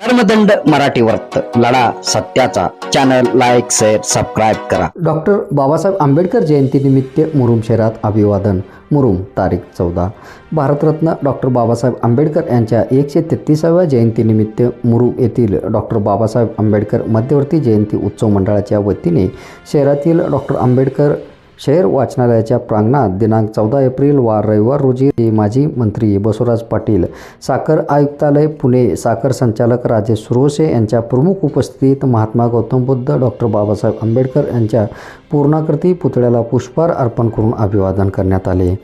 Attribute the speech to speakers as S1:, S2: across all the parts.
S1: धर्मदंड मराठी वर्त लढा सत्याचा. चॅनल लाईक शेअर सबस्क्राईब करा.
S2: डॉक्टर बाबासाहेब आंबेडकर जयंतीनिमित्त मुरुम शहरात अभिवादन. मुरुम तारीख चौदा. भारतरत्न डॉक्टर बाबासाहेब आंबेडकर यांच्या एकशे तेहतीसाव्या जयंतीनिमित्त मुरुम येथील डॉक्टर बाबासाहेब आंबेडकर मध्यवर्ती जयंती उत्सव मंडळाच्या वतीने शहरातील डॉक्टर आंबेडकर शहर वाचनालयाच्या प्रांगणात दिनांक चौदा एप्रिल वार रविवार रोजी माजी मंत्री बसवराज पाटील साखर आयुक्तालय पुणे साखर संचालक राजेश सुरोसे यांच्या प्रमुख उपस्थितीत महात्मा गौतम बुद्ध डॉक्टर बाबासाहेब आंबेडकर यांच्या पूर्णाकृती पुतळ्याला पुष्पहार अर्पण करून अभिवादन करण्यात आले.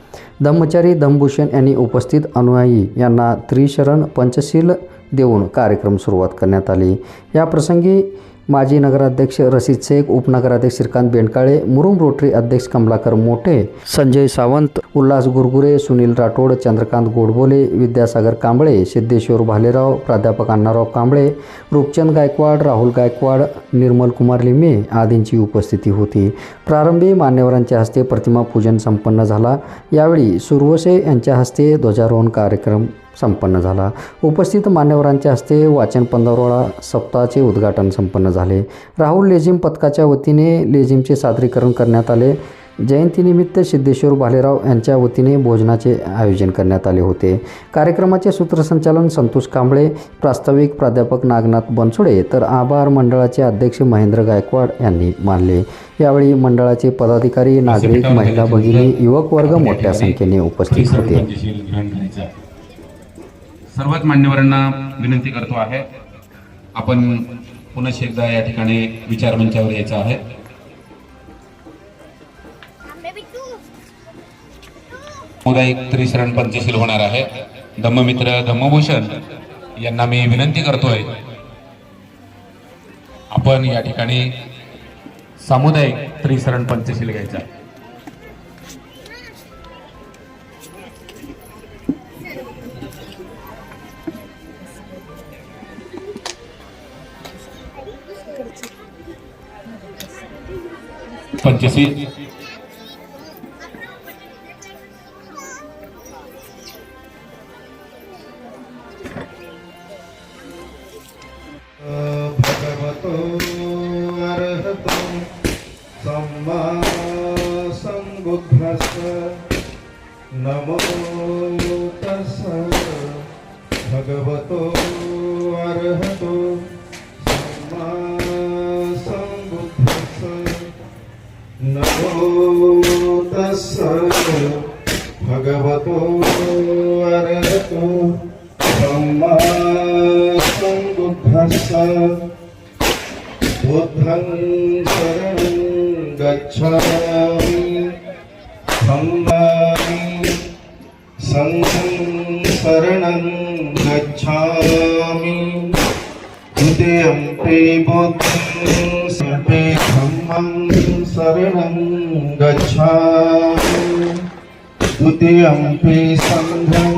S2: धम्मचारी दमभूषण यांनी उपस्थित अनुयायी यांना त्रिशरण पंचशील देऊन कार्यक्रम सुरुवात करण्यात आली. या प्रसंगी माजी नगराध्यक्ष रशीद शेख उपनगराध्यक्ष श्रीकांत बेंडकाळे मुरुम रोटरी अध्यक्ष कमलाकर मोठे संजय सावंत उल्हास गुरगुरे सुनील राठोड चंद्रकांत गोडबोले विद्यासागर कांबळे सिद्धेश्वर भालेराव प्राध्यापक अण्णाराव कांबळे रूपचंद गायकवाड राहुल गायकवाड निर्मल कुमार लिमे आदींची उपस्थिती होती. प्रारंभी मान्यवरांच्या हस्ते प्रतिमा पूजन संपन्न झाला. यावेळी सुरवसे यांच्या हस्ते ध्वजारोहण कार्यक्रम संपन्न झाला. उपस्थित मान्यवरांच्या हस्ते वाचन पंधरवडा सप्ताहाचे उद्घाटन संपन्न झाले. राहुल लेझिम पथकाच्या वतीने लेझिमचे सादरीकरण करण्यात आले. जयंतीनिमित्त सिद्धेश्वर भालेराव यांच्या वतीने भोजनाचे आयोजन करण्यात आले होते. कार्यक्रमाचे सूत्रसंचालन संतोष कांबळे प्रास्ताविक प्राध्यापक नागनाथ बनसोडे तर आभार मंडळाचे अध्यक्ष महेंद्र गायकवाड यांनी मानले. यावेळी मंडळाचे पदाधिकारी नागरिक महिला भगिनी युवक वर्ग मोठ्या संख्येने उपस्थित होते.
S3: सर्वच मान्यवरांना विनंती करतो आहे आपण पुन्हा एकदा या ठिकाणी विचारमंचावर यायचं आहे. सामुदायिक त्रिशरण पंचशील होणार आहे. धम्ममित्र धम्मभूषण यांना मी विनंती करतोय. आपण या ठिकाणी सामुदायिक त्रिशरण पंचशील घ्यायचा. पंचशील.
S4: नमो तस्स भगवतो अर्हतो सम्मा सम्बुद्धस्स नमो तस्स भगवतो अर्हतो सम्मा सम्बुद्धस्स बुद्धं शरणं गच्छामि शरणं गच्छामि द्वितीयम्पि बुद्धं सम्पे धम्मं शरणं गच्छामि द्वितीयम्पि सङ्घं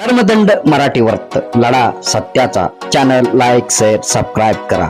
S1: कर्मदंड मराठी वर्त लढा सत्याचा. चॅनल लाईक शेअर सबस्क्राईब करा.